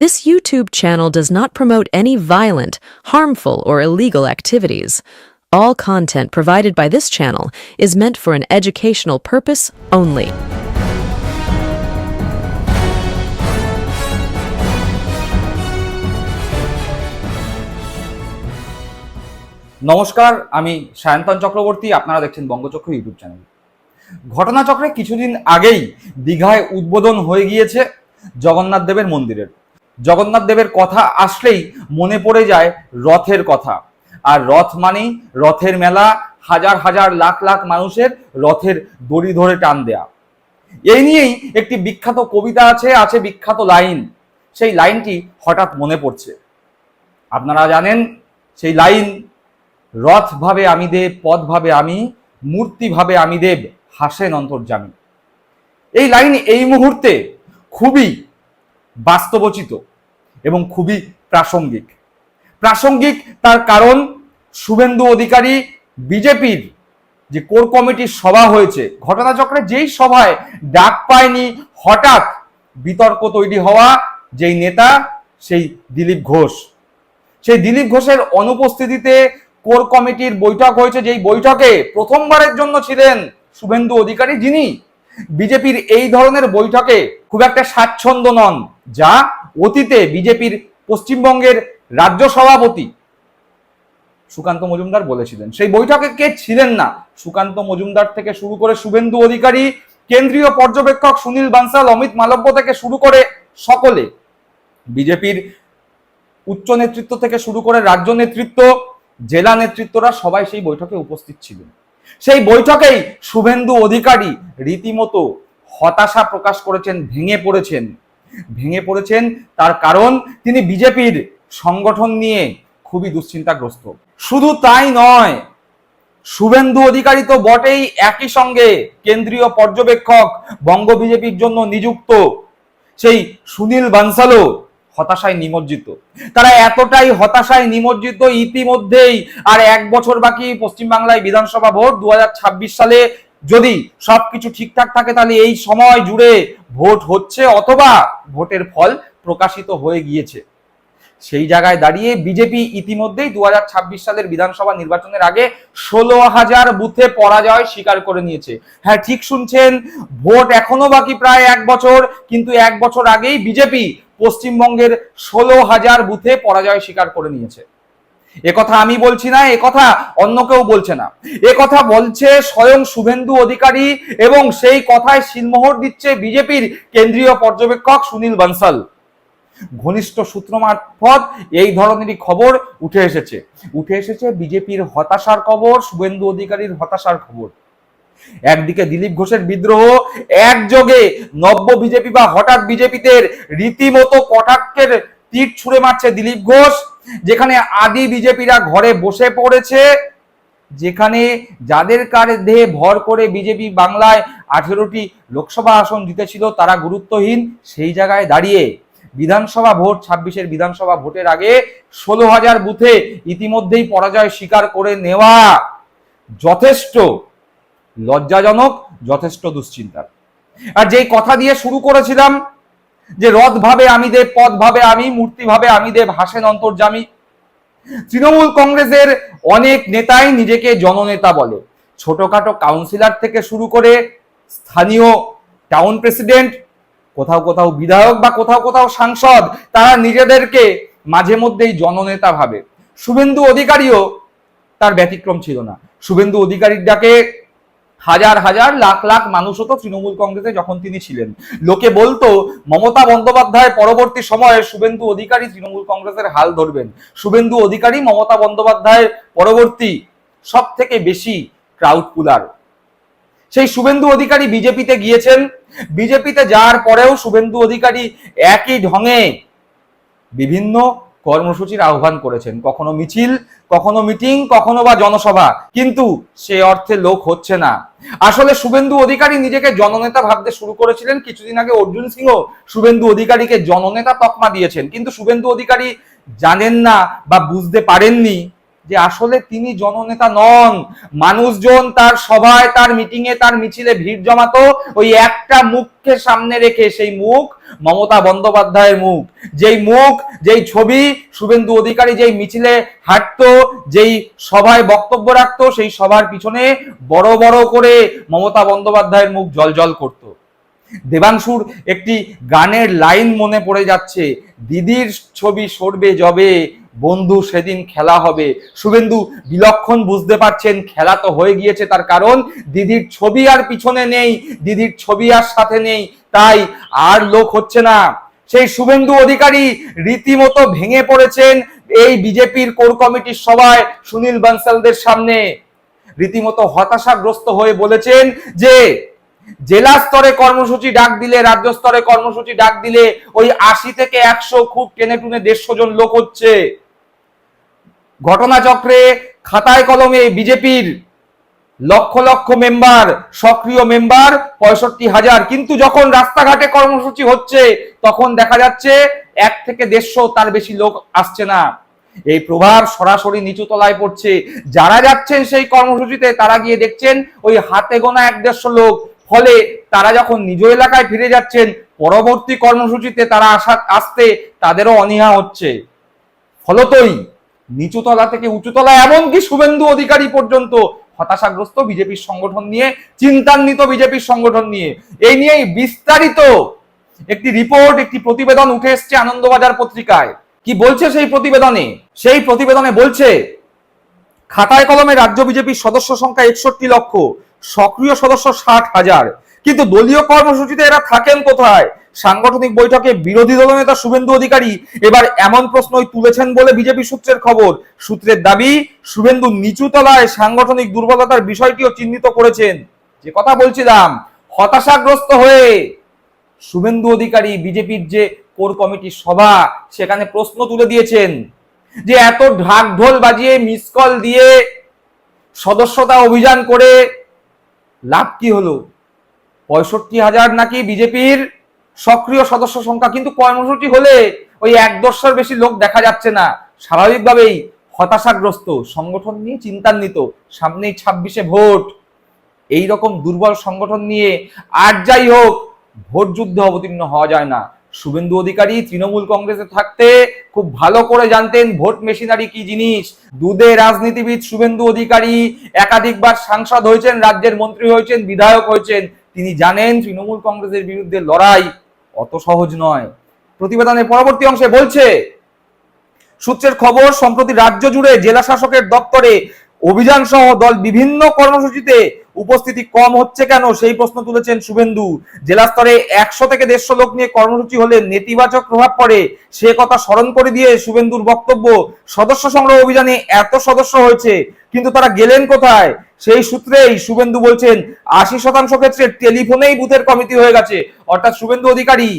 This YouTube channel does not promote any violent, harmful, or illegal activities. All content provided by this channel is meant for an educational purpose only. নমস্কার আমি সায়ন্তন চক্রবর্তী আপনারা দেখছেন বঙ্গচক্র YouTube channel ঘটনাচক্রে কিছুদিন আগেই দীঘায় উদ্বোধন হয়ে গিয়েছে জগন্নাথ দেবের মন্দিরের জগন্নাথ দেবের কথা আসলেই মনে পড়ে যায় রথের কথা। আর রথ মানেই রথের মেলা, হাজার হাজার লাখ লাখ মানুষের রথের দড়ি ধরে টান দেয়া। এই নিয়েই একটি বিখ্যাত কবিতা আছে আছে বিখ্যাত লাইন। সেই লাইনটি হঠাৎ মনে পড়ছে। আপনারা জানেন, সেই লাইন, রথ ভাবে আমি দেব, পদ ভাবে আমি, মূর্তি ভাবে আমি দেব, হাসেন অন্তর্জামী এই লাইন এই মুহূর্তে খুবই বাস্তবচিত। এবং খুবই প্রাসঙ্গিক। প্রাসঙ্গিক তার কারণ শুভেন্দু অধিকারী বিজেপির যে কোর কমিটির সভা হয়েছে, ঘটনাচক্রে যেই সভায় ডাক পায়নি, হঠাৎ বিতর্ক তৈরি হওয়া যেই নেতা, সেই দিলীপ ঘোষ। সেই দিলীপ ঘোষের অনুপস্থিতিতে কোর কমিটির বৈঠক হয়েছে, যেই বৈঠকে প্রথমবারের জন্য ছিলেন শুভেন্দু অধিকারী, যিনি বিজেপির এই ধরনের বৈঠকে খুব একটা স্বাচ্ছন্দ্য নন, যা অতীতে বিজেপির পশ্চিমবঙ্গের রাজ্য সভাপতি সুকান্ত মজুমদার বলেছিলেন। সেই বৈঠকে কে ছিলেন না? সুকান্ত মজুমদার থেকে শুরু করে শুভেন্দু অধিকারী, কেন্দ্রীয় পর্যবেক্ষক সুনীল বানসাল, অমিত মালব্য থেকে শুরু করে সকলে। বিজেপির উচ্চ নেতৃত্ব থেকে শুরু করে রাজ্য নেতৃত্ব, জেলা নেতৃত্বরা সবাই সেই বৈঠকে উপস্থিত ছিলেন। সেই বৈঠকেই শুভেন্দু অধিকারী রীতিমতো হতাশা প্রকাশ করেছেন, ভেঙে পড়েছেন। ভেঙে পড়েছেন। তার কারণ তিনি বিজেপির সংগঠন নিয়ে খুবই দুশ্চিন্তাগ্রস্ত। শুধু তাই নয়, শুভেন্দু অধিকারী তো বটেই একই সঙ্গে কেন্দ্রীয় পর্যবেক্ষক বঙ্গ বিজেপির জন্য নিযুক্ত। সেই সুনীল বানসালও হতাশায় নিমজ্জিত। তারা এতটাই হতাশায় নিমজ্জিত ইতিমধ্যেই আর এক বছর বাকি পশ্চিমবাংলায় বিধানসভা ভোট দু হাজার ছাব্বিশ সালে যদি সবকিছু ঠিকঠাক থাকে, তাহলে এই সময় জুড়ে ভোট হচ্ছে অথবা ভোটের ফল প্রকাশিত হয়ে গিয়েছে। সেই জায়গায় দাঁড়িয়ে বিজেপি ইতিমধ্যেই দু হাজার ছাব্বিশ সালের বিধানসভা নির্বাচনের আগে ষোলো হাজার বুথে পরাজয় স্বীকার করে নিয়েছে। হ্যাঁ ঠিক শুনছেন, ভোট এখনও বাকি প্রায় এক বছর, কিন্তু এক বছর আগেই বিজেপি পশ্চিমবঙ্গের ষোলো হাজার বুথে পরাজয় স্বীকার করে নিয়েছে। একথা আমি বলছি না একথা অন্য কেউ বলছে না। একথা বলছে স্বয়ং শুভেন্দু অধিকারী এবং সেই কথায় সিলমোহর দিচ্ছে বিজেপির কেন্দ্রীয় পর্যবেক্ষক সুনীল বানসাল। ঘনিষ্ঠ সূত্র মারফত এই ধরনেরই খবর উঠে এসেছে। উঠে এসেছে বিজেপির হতাশার খবর, শুভেন্দু অধিকারীর হতাশার খবর। একদিকে দিলীপ ঘোষের বিদ্রোহ, একযোগে নব্য বিজেপি বা হঠাৎ বিজেপিতে রীতিমতো কটাক্ষের তীর ছুঁড়ে মারছে দিলীপ ঘোষ, যেখানে আদি বিজেপিরা ঘরে বসে পড়েছে, যেখানে যাদের কাঁধে ভর করে বিজেপি বাংলায় আঠেরোটি লোকসভা আসন জিতেছিল, তারা গুরুত্বহীন, সেই জায়গায় দাঁড়িয়ে বিধানসভা ভোট, ছাব্বিশের বিধানসভা ভোটের আগে ষোলো হাজার বুথে ইতিমধ্যেই পরাজয় স্বীকার করে নেওয়া যথেষ্ট লজ্জাজনক, যথেষ্ট দুশ্চিন্তার। আর যেই কথা দিয়ে শুরু করেছিলাম যে রথ ভাবে আমি দেব পদ ভাবে আমি মূর্তি ভাবে আমি দেব, হাসেন অন্তর্জামী তৃণমূল কংগ্রেসের অনেক নেতাই নিজেকে জননেতা বলে। ছোটখাটো কাউন্সিলর থেকে শুরু করে স্থানীয় টাউন প্রেসিডেন্ট কোথাও কোথাও বিধায়ক বা কোথাও কোথাও সাংসদ, তারা নিজেদেরকে মাঝে মধ্যেই জননেতা ভাবে। শুভেন্দু অধিকারীও তার ব্যতিক্রম ছিল না। শুভেন্দু অধিকারীর ডাকে হাজার হাজার লাখ লাখ মানুষ হতো তৃণমূল কংগ্রেসে যখন তিনি ছিলেন। লোকে বলতো, মমতা বন্দ্যোপাধ্যায় পরবর্তী সময়ে শুভেন্দু অধিকারী তৃণমূল কংগ্রেসের হাল ধরবেন। শুভেন্দু অধিকারী, মমতা বন্দ্যোপাধ্যায়ের পরবর্তী সব থেকে বেশি ক্রাউড পুলার সেই শুভেন্দু অধিকারী বিজেপিতে গিয়েছেন। বিজেপিতে যাওয়ার পরেও শুভেন্দু অধিকারী একই ঢঙে বিভিন্ন কর্মসূচির আহ্বান করেছেন। কখনো মিছিল, কখনো মিটিং, কখনো বা জনসভা। কিন্তু সে অর্থে লোক হচ্ছে না। আসলে শুভেন্দু অধিকারী নিজেকে জননেতা ভাবতে শুরু করেছিলেন। কিছুদিন আগে অর্জুন সিংও শুভেন্দু অধিকারীকে জননেতা তকমা দিয়েছেন। কিন্তু শুভেন্দু অধিকারী জানেন না বা বুঝতে পারেননি। যে আসলে তিনি জননেতা নন, মানুষজন তার সভায়, তার মিটিং এ তার মিছিলে ভিড় জমাতো, ওই একটা মুখকে সামনে রেখে সেই মুখ মমতা বন্দ্যোপাধ্যায়ের মুখ। যেই মুখ, যেই ছবি শুভেন্দু অধিকারী যেই মিছিলে হাঁটতো, যেই সভায় বক্তব্য রাখতো, সেই সভার পিছনে বড় বড় করে মমতা বন্দ্যোপাধ্যায়ের মুখ জলজল করতো। দেবাংশুর একটি গানের লাইন মনে পড়ে যাচ্ছে, দিদির ছবি সরবে যবে বন্ধু সেদিন খেলা হবে। শুভেন্দু বিলক্ষণ বুঝতে পারছেন, খেলা তো হয়ে গিয়েছে তার কারণ দিদির ছবি আর পিছনে নেই, দিদির ছবি আর সাথে নেই, তাই আর লোক হচ্ছে না। সেই শুভেন্দু অধিকারী রীতিমতো ভেঙে পড়েছেন এই বিজেপির কোর কমিটির সভায় সুনীল বানসালদের সামনে। রীতিমতো হতাশাগ্রস্ত হয়ে বলেছেন যে, জেলা স্তরে কর্মসূচি ডাক দিলে, রাজ্য স্তরে কর্মসূচি ডাক দিলে ওই আশি থেকে একশো খুব টেনে টুনে দেড়শো জন লোক হচ্ছে। ঘটনাচক্রে খাতায় কলমে বিজেপির লক্ষ লক্ষ মেম্বার, সক্রিয় মেম্বার, পঁয়ষট্টি হাজার। কিন্তু যখন রাস্তাঘাটে কর্মসূচি হচ্ছে, তখন দেখা যাচ্ছে এক থেকে দেড়শো তার বেশি লোক আসছে না। এই প্রভাব সরাসরি নিচু তলায় পড়ছে। যারা যাচ্ছেন সেই কর্মসূচিতে, তারা গিয়ে দেখছেন ওই হাতে গোনা এক দেড়শো লোক। ফলে তারা যখন নিজ এলাকায় ফিরে যাচ্ছেন, পরবর্তী কর্মসূচিতে তারা আসা আসতে তাদেরও অনীহা হচ্ছে। ফলতই নিচুতলা থেকে উঁচুতলা, এমনকি শুভেন্দু অধিকারী পর্যন্ত হতাশাগ্রস্ত বিজেপির সংগঠন নিয়ে, চিন্তান্বিত বিজেপির সংগঠন নিয়ে। এই নিয়েই বিস্তারিত একটি রিপোর্ট একটি প্রতিবেদন উঠে এসছে আনন্দবাজার পত্রিকায়। কি বলছে সেই প্রতিবেদনে? সেই প্রতিবেদনে বলছে, খাতায় কলমে রাজ্য বিজেপির সদস্য সংখ্যা একষট্টি লক্ষ, সক্রিয় সদস্য ষাট হাজার। কিন্তু দলীয় কর্মসূচিতে এরা থাকেন কোথায়? সাংগঠনিক বৈঠকে বিরোধী দলনেতা শুভেন্দু অধিকারী এবার এমন প্রশ্নই তুলেছেন বলে বিজেপি সূত্রের খবর। সূত্রের দাবি, শুভেন্দু নিচু তলায় সাংগঠনিক দুর্বলতার বিষয়টিও চিহ্নিত করেছেন। যে কথা বলছিলাম, হতাশাগ্রস্ত হয়ে শুভেন্দু অধিকারী বিজেপির যে কোর কমিটির সভা, সেখানে প্রশ্ন তুলে দিয়েছেন যে এত ঢাক ঢোল বাজিয়ে, মিস কল দিয়ে সদস্যতা অভিযান করে লাভ কি হলো? পঁয়ষট্টি হাজার নাকি বিজেপির সক্রিয় সদস্য সংখ্যা, কিন্তু কর্মসূচি হলে ওই এক দশটার বেশি লোক দেখা যাচ্ছে না। স্বাভাবিকভাবেই হতাশাগ্রস্ত, সংগঠন নিয়ে চিন্তান্বিত, সামনেই ছাব্বিশে ভোট। এই রকম দুর্বল সংগঠন নিয়ে আর যাই হোক, ভোট যুদ্ধে অবতীর্ণ হওয়া যায় না। শুভেন্দু অধিকারী তৃণমূল কংগ্রেসে থাকতে খুব ভালো করে জানতেন ভোট মেশিনারি কি জিনিস। দুধে রাজনীতিবিদ শুভেন্দু অধিকারী একাধিকবার সাংসদ হয়েছেন, রাজ্যের মন্ত্রী হয়েছেন, বিধায়ক হয়েছেন। তিনি জানেন তৃণমূল কংগ্রেসের বিরুদ্ধে লড়াই অত সহজ নয়। প্রতিবেদনের পরবর্তী অংশে বলছে, সূত্রের খবর, সম্প্রতি রাজ্য জুড়ে জেলা শাসকের দপ্তরে অভিযান সহ দল বিভিন্ন কর্মসূচিতে উপস্থিতি কম হচ্ছে কেন? সেই প্রশ্ন তুলেছেন শুভেন্দু। জেলা স্তরে একশো থেকে দেড়শো লোক নিয়ে কর্মসূচি হলে নেতিবাচক প্রভাব পড়ে। সে কথা স্মরণ করে দিয়ে শুভেন্দুর বক্তব্য, সদস্য সংগ্রহ অভিযানে এত সদস্য হয়েছে, কিন্তু তারা গেলেন কোথায়? সেই সূত্রেই শুভেন্দু বলছেন, আশি শতাংশ ক্ষেত্রে টেলিফোনেই বুথের কমিটি হয়ে গেছে। অর্থাৎ শুভেন্দু অধিকারী।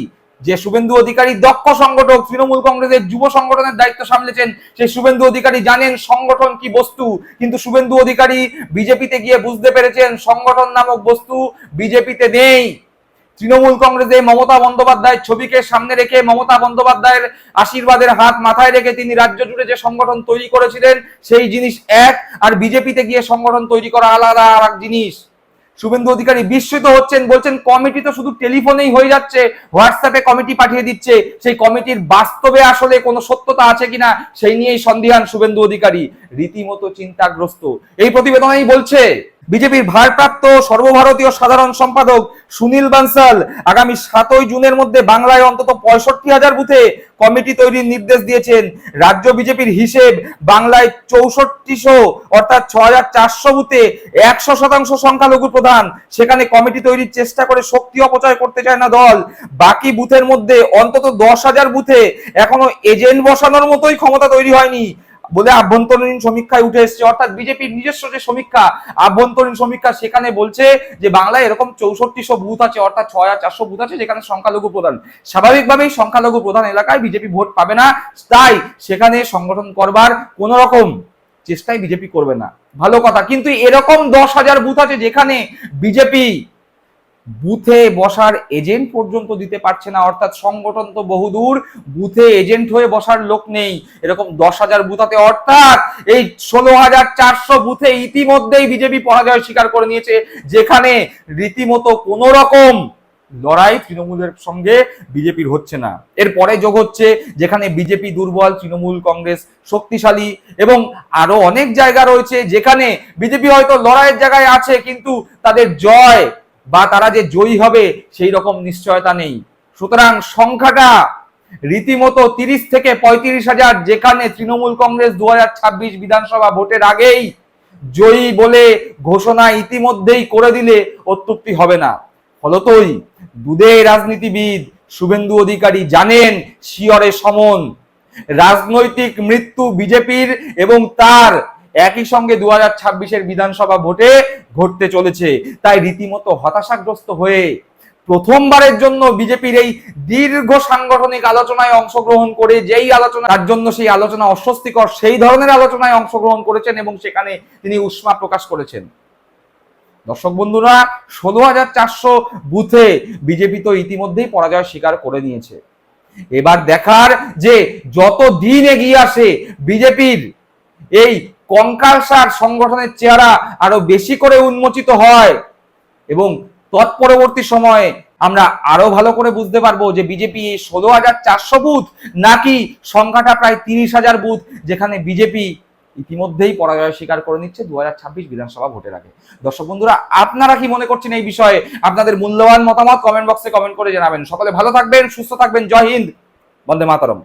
যে শুভেন্দু অধিকারী দক্ষ সংগঠক, তৃণমূল কংগ্রেসের যুব সংগঠনের দায়িত্ব সামলেছেন, সেই শুভেন্দু অধিকারী জানেন সংগঠন কি বস্তু। কিন্তু শুভেন্দু অধিকারী বিজেপিতে গিয়ে বুঝতে পেরেছেন সংগঠন নামক বস্তু বিজেপিতে নেই। তৃণমূল কংগ্রেসে মমতা বন্দ্যোপাধ্যায়ের ছবিকে সামনে রেখে মমতা বন্দ্যোপাধ্যায়ের আশীর্বাদের হাত মাথায় রেখে তিনি রাজ্য জুড়ে যে সংগঠন তৈরি করেছিলেন, সেই জিনিস এক। আর বিজেপিতে গিয়ে সংগঠন তৈরি করা আলাদা আর এক জিনিস। শুভেন্দু অধিকারী বিস্মিত হচ্ছেন, বলছেন, কমিটি তো শুধু টেলিফোনেই হয়ে যাচ্ছে, হোয়াটসঅ্যাপে কমিটি পাঠিয়ে দিচ্ছে। সেই কমিটির বাস্তবে আসলে কোনো সত্যতা আছে কিনা, সেই নিয়েই সন্দিহান শুভেন্দু অধিকারী। রীতিমতো চিন্তাগ্রস্ত। এই প্রতিবেদনেই বলছে বিজেপির ভারপ্রাপ্ত সর্বভারতীয় সাধারণ সম্পাদক সুনীল বানসাল আগামী সাতই জুনের মধ্যে বাংলায় অন্তত পঁয়ষট্টি হাজার বুথে কমিটি তৈরির নির্দেশ দিয়েছেন। রাজ্য বিজেপির হিসেব বাংলায় চৌষট্টিশো অর্থাৎ ছ হাজার চারশো বুথে একশো শতাংশ সংখ্যালঘু প্রধান। সেখানে কমিটি তৈরির চেষ্টা করে শক্তি অপচয় করতে চায় না দল। বাকি বুথের মধ্যে অন্তত দশ হাজার বুথে এখনও এজেন্ট বসানোর মতোই ক্ষমতা তৈরি হয়নি। বলে আভ্যন্তরীণ সমীক্ষায় উঠে এসেছে। অর্থাৎ বিজেপির নিজস্ব যে সমীক্ষা, আভ্যন্তরীণ সমীক্ষা, সেখানে বলছে যে বাংলায় এরকম চৌষট্টিশো বুথ আছে, অর্থাৎ ছয় হাজার চারশো বুথ আছে, যেখানে সংখ্যালঘু প্রধান। স্বাভাবিকভাবেই সংখ্যালঘু প্রধান এলাকায় বিজেপি ভোট পাবে না। তাই সেখানে সংগঠন করবার কোন রকম চেষ্টাই বিজেপি করবে না। ভালো কথা। কিন্তু এরকম দশ হাজার বুথ আছে যেখানে বিজেপি বুথে বসার এজেন্ট পর্যন্ত দিতে পারছে না, অর্থাৎ সংগঠন তো বহুদূর, বুথে এজেন্ট হয়ে বসার লোক নেই। এরকম দশ হাজার বুথাতে অর্থাৎ এই ষোলো হাজার চারশো বুথে ইতিমধ্যেই বিজেপি পরাজয় স্বীকার করে নিয়েছে, যেখানে রীতিমতো কোনো রকম লড়াই তৃণমূলের সঙ্গে বিজেপির হচ্ছে না। এরপরে যোগ হচ্ছে, যেখানে বিজেপি দুর্বল, তৃণমূল কংগ্রেস শক্তিশালী এবং আরও অনেক জায়গা রয়েছে, যেখানে বিজেপি হয়তো লড়াইয়ের জায়গায় আছে, কিন্তু তাদের জয় বা তারা যে জয়ী হবে সেই রকম নিশ্চয়তা নেই। সুতরাং সংখ্যাটা রীতিমতো তিরিশ থেকে পঁয়ত্রিশ হাজার, যেখানে তৃণমূল কংগ্রেস দু বিধানসভা ভোটের আগেই জয়ী বলে ঘোষণা ইতিমধ্যেই করে দিলে অত্যুক্তি হবে না। ফলতই দুধে রাজনীতিবিদ শুভেন্দু অধিকারী জানেন, শিয়রে সমন। রাজনৈতিক মৃত্যু বিজেপির এবং তার একই সঙ্গে দু হাজার ছাব্বিশের বিধানসভা ভোটে ঘটতে চলেছে। তাই রীতিমতো হতাশাগ্রস্ত হয়ে প্রথমবারের জন্য বিজেপির এই দীর্ঘ সাংগঠনিক আলোচনায় অংশগ্রহণ করে যেই আলোচনা, তার জন্য সেই আলোচনা অস্বস্তিকর, সেই ধরনের আলোচনায় অংশগ্রহণ করেছেন এবং সেখানে তিনি উষ্মা প্রকাশ করেছেন। দর্শক বন্ধুরা ষোলো হাজার চারশো বুথে বিজেপি তো ইতিমধ্যেই পরাজয় স্বীকার করে নিয়েছে। এবার দেখার যে যত দিন এগিয়ে আসে বিজেপির এই কঙ্কালসার সংগঠনের চেহারা আরও বেশি করে উন্মোচিত হয়। এবং তৎপরবর্তী সময়ে আমরা আরও ভালো করে বুঝতে পারব যে বিজেপি ষোলো হাজার চারশো বুথ নাকি সংখ্যাটা প্রায় তিরিশ হাজার বুথ, যেখানে বিজেপি ইতিমধ্যেই পরাজয় স্বীকার করে নিচ্ছে দু হাজার ছাব্বিশ বিধানসভা ভোটের আগে। দর্শক বন্ধুরা, আপনারা কি মনে করছেন এই বিষয়ে? আপনাদের মূল্যবান মতামত কমেন্ট বক্সে কমেন্ট করে জানাবেন। সকলে ভালো থাকবেন, সুস্থ থাকবেন। জয় হিন্দ, বন্দে মাতরম।